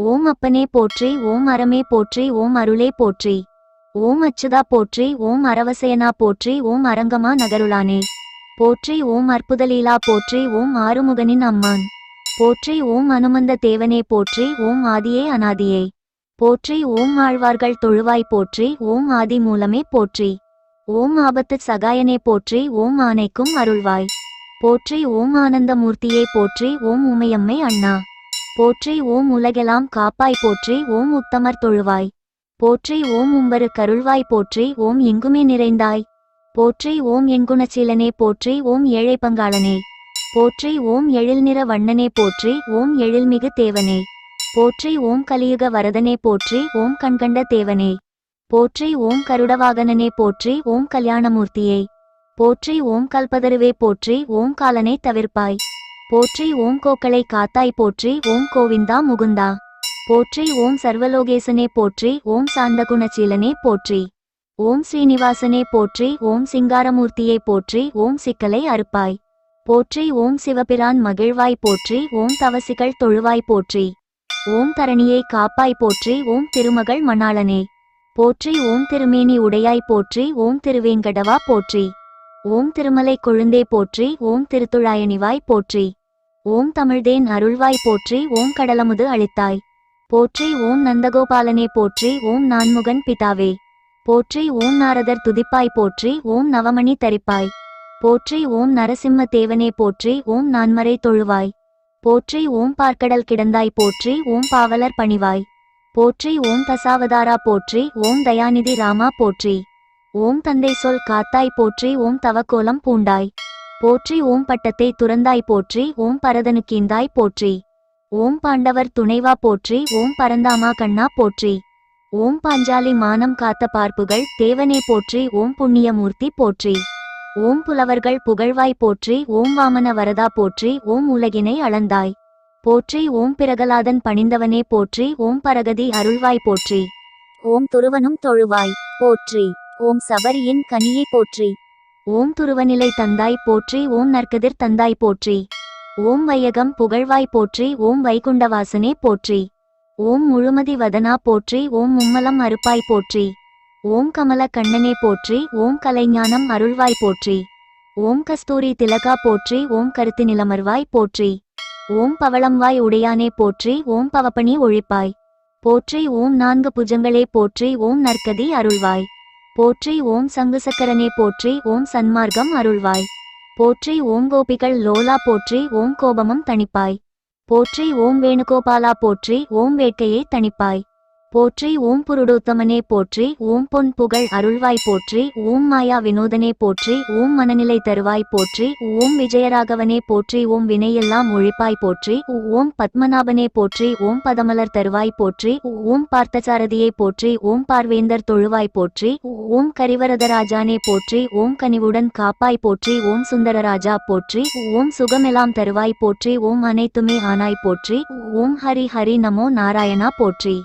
ஓம் அப்பனே போற்றி ஓம் அறமே போற்றி ஓம் அருளே போற்றி ஓம் அச்சுதா போற்றி ஓம் அரவசயனா போற்றி ஓம் அரங்கமா நகருளானே போற்றி ஓம் அற்புதலீலா போற்றி ஓம் ஆறுமுகனின் அம்மான் போற்றி ஓம் அனுமந்த தேவனே போற்றி ஓம் ஆதியே அனாதியே போற்றி ஓம் ஆழ்வார்கள் தொழுவாய் போற்றி ஓம் ஆதி மூலமே போற்றி ஓம் ஆபத்து சகாயனே போற்றி ஓம் ஆனைக்கும் அருள்வாய் போற்றி ஓம் ஆனந்த மூர்த்தியே போற்றி ஓம் உமையம்மை அண்ணா போற்றி ஓம் உலகெல்லாம் காப்பாய் போற்றி ஓம் உத்தமர் தொழுவாய் போற்றி ஓம் உம்பரு கருள்வாய் போற்றி ஓம் எங்குமே நிறைந்தாய் போற்றி ஓம் எண்குணச்சீலனே போற்றி ஓம் ஏழை பங்காளனே போற்றி ஓம் எழில் நிற வண்ணனே போற்றி ஓம் எழில்மிகு தேவனே போற்றி ஓம் கலியுக வரதனே போற்றி ஓம் கண்கண்ட தேவனே போற்றி ஓம் கருடவாகனனே போற்றி ஓம் கல்யாணமூர்த்தியே போற்றி ஓம் கல்பதருவே போற்றி ஓம் காலனை தவிர்ப்பாய் போற்றி ஓம் கோக்களை காத்தாய் போற்றி ஓம் கோவிந்தா முகுந்தா போற்றி ஓம் சர்வலோகேசனே போற்றி ஓம் சாந்தகுணசீலனே போற்றி ஓம் ஸ்ரீனிவாசனே போற்றி ஓம் சிங்காரமூர்த்தியை போற்றி ஓம் சிக்கலை அறுப்பாய் போற்றி ஓம் சிவபிரான் மகிழ்வாய் போற்றி ஓம் தவசிகள் தொழுவாய் போற்றி ஓம் தரணியை காப்பாய் போற்றி ஓம் திருமகள் மணாளனே போற்றி ஓம் திருமேனி உடையாய் போற்றி ஓம் திருவேங்கடவா போற்றி ஓம் திருமலை கொழுந்தே போற்றி ஓம் திருத்துழாயணிவாய் போற்றி ஓம் தமிழ்தேன் அருள்வாய் போற்றி ஓம் கடலமுது அளித்தாய் போற்றி ஓம் நந்தகோபாலனே போற்றி ஓம் நான்முகன் பிதாவே போற்றி ஓம் நாரதர் துதிப்பாய் போற்றி ஓம் நவமணி தரிப்பாய் போற்றி ஓம் நரசிம்ம தேவனே போற்றி ஓம் நான்மறை தொழுவாய் போற்றி ஓம் பார்க்கடல் கிடந்தாய் போற்றி ஓம் பாவலர் பணிவாய் போற்றி ஓம் தசாவதாரா போற்றி ஓம் தயாநிதி ராமா போற்றி ஓம் தந்தை சொல் காத்தாய் போற்றி ஓம் தவக்கோலம் பூண்டாய் போற்றி ஓம் பட்டத்தை துறந்தாய் போற்றி ஓம் பரதனுக்கீந்தாய் போற்றி. ஓம் பாண்டவர் துணைவா போற்றி ஓம் பரந்தாமா கண்ணா போற்றி. ஓம் பாஞ்சாலி மானம் காத்த பார்ப்புகள் தேவனே போற்றி ஓம் புண்ணியமூர்த்தி போற்றி. ஓம் புலவர்கள் புகழ்வாய் போற்றி ஓம் வாமன வரதா போற்றி ஓம் உலகினை அளந்தாய். போற்றி ஓம் பிரகலாதன் பணிந்தவனே போற்றி ஓம் பரகதி அருள்வாய் போற்றி. ஓம் துருவனும் தொழுவாய் போற்றி. ஓம் சபரியின் கனியை போற்றி. ஓம் துருவநிலை தந்தாய் போற்றி ஓம் நற்கதிர் தந்தாய் போற்றி. ஓம் வையகம் புகழ்வாய் போற்றி ஓம் வைகுண்டவாசனே போற்றி. ஓம் முழுமதி வதனா போற்றி ஓம் மும்மலம் அறுப்பாய் போற்றி. ஓம் கமல கண்ணனே போற்றி ஓம் கலைஞானம் அருள்வாய் போற்றி. ஓம் கஸ்தூரி திலகா போற்றி ஓம் கருத்து நிலமர்வாய் போற்றி. ஓம் பவளம்வாய் உடையானே போற்றி ஓம் பவப்பணி ஒழிப்பாய். போற்றி ஓம் நான்கு புஜங்களே போற்றி ஓம் நற்கதி அருள்வாய். போற்றி ஓம் சங்குசக்கரனே போற்றி ஓம் சன்மார்க்கம் அருள்வாய். போற்றி ஓம் கோபிகள் லோலா போற்றி ஓம் கோபமம் தணிப்பாய். போற்றி ஓம் வேணுகோபாலா போற்றி ஓம் வேட்கையை தணிப்பாய். போற்றி ஓம் புருடோத்தமனே போற்றி ஓம் பொன் புகழ் அருள்வாய் போற்றி ஓம் மாயா வினோதனே போற்றி ஓம் மனநிலை தருவாய் போற்றி ஓம் விஜயராகவனே போற்றி ஓம் வினையெல்லாம் ஒழிப்பாய் போற்றி ஓம் பத்மநாபனே போற்றி ஓம் பதமலர் தருவாய் போற்றி ஓம் பார்த்தசாரதியை போற்றி ஓம் பார்வேந்தர் தொழுவாய் போற்றி ஓம் கரிவரதராஜானே போற்றி ஓம் கனிவுடன் காப்பாய் போற்றி ஓம் சுந்தரராஜா போற்றி ஓம் சுகமெல்லாம் தருவாய் போற்றி ஓம் அனைத்துமே ஆனாய் போற்றி ஓம் ஹரி ஹரி நமோ நாராயணா போற்றி